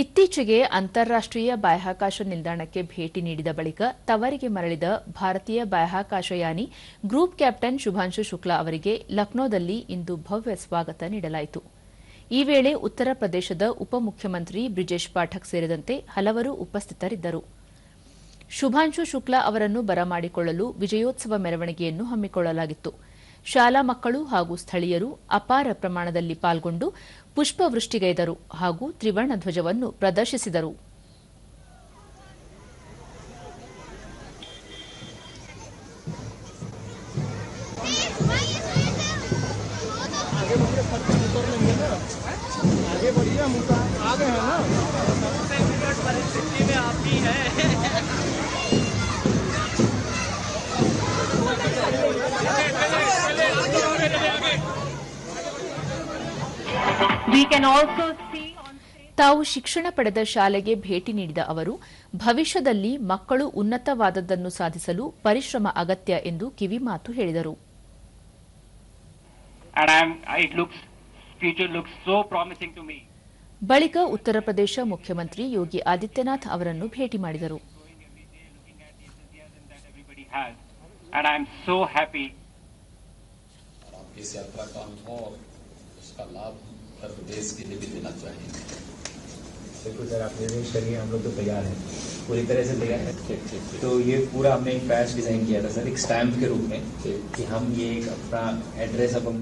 ಇತ್ತೀಚೆಗೆ ಅಂತಾರಾಷ್ಟೀಯ ಬಾಹ್ಯಾಕಾಶ ನಿಲ್ದಾಣಕ್ಕೆ ಭೇಟಿ ನೀಡಿದ ಬಳಿಕ ತವರಿಗೆ ಮರಳಿದ ಭಾರತೀಯ ಬಾಹ್ಯಾಕಾಶಯಾನಿ ಗ್ರೂಪ್ ಕ್ಯಾಪ್ಟನ್ ಶುಭಾಂಶು ಶುಕ್ಲಾ ಅವರಿಗೆ ಲಕ್ನೋದಲ್ಲಿ ಇಂದು ಭವ್ಯ ಸ್ವಾಗತ ನೀಡಲಾಯಿತು. ಈ ವೇಳೆ ಉತ್ತರ ಪ್ರದೇಶದ ಉಪಮುಖ್ಯಮಂತ್ರಿ ಬ್ರಿಜೇಶ್ ಪಾಠಕ್ ಸೇರಿದಂತೆ ಹಲವರು ಉಪಸ್ಥಿತರಿದ್ದರು. ಶುಭಾಂಶು ಶುಕ್ಲಾ ಅವರನ್ನು ಬರಮಾಡಿಕೊಳ್ಳಲು ವಿಜಯೋತ್ಸವ ಮೆರವಣಿಗೆಯನ್ನು ಹಮ್ಮಿಕೊಳ್ಳಲಾಗಿತ್ತು. ಶಾಲಾ ಮಕ್ಕಳು ಹಾಗೂ ಸ್ಥಳೀಯರು ಅಪಾರ ಪ್ರಮಾಣದಲ್ಲಿ ಪಾಲ್ಗೊಂಡು ಪುಷ್ಪವೃಷ್ಟಿಗೈದರು ಹಾಗೂ ತ್ರಿವರ್ಣ ಧ್ವಜವನ್ನು ಪ್ರದರ್ಶಿಸಿದರು We can also see on ತಾವು ಶಿಕ್ಷಣ ಪಡೆದ ಶಾಲೆಗೆ ಭೇಟಿ ನೀಡಿದ ಅವರು ಭವಿಷ್ಯದಲ್ಲಿ ಮಕ್ಕಳು ಉನ್ನತವಾದದ್ದನ್ನು ಸಾಧಿಸಲು ಪರಿಶ್ರಮ ಅಗತ್ಯ ಎಂದು ಕಿವಿಮಾತು ಹೇಳಿದರು. ಬಳಿಕ ಉತ್ತರ ಪ್ರದೇಶ ಮುಖ್ಯಮಂತ್ರಿ ಯೋಗಿ ಆದಿತ್ಯನಾಥ್ ಅವರನ್ನು ಭೇಟಿ ಮಾಡಿದರು. और का उत्तर प्रदेश के लिए भी देना चाहिए। बिल्कुल सर आप निर्देश करिए हम लोग तो तैयार हैं। पूरी तरह से तैयार हैं। तो ये पूरा हमने एक पैच डिज़ाइन किया था सर एक स्टैम्प के रूप में कि हम ये एक अपना एड्रेस अब हम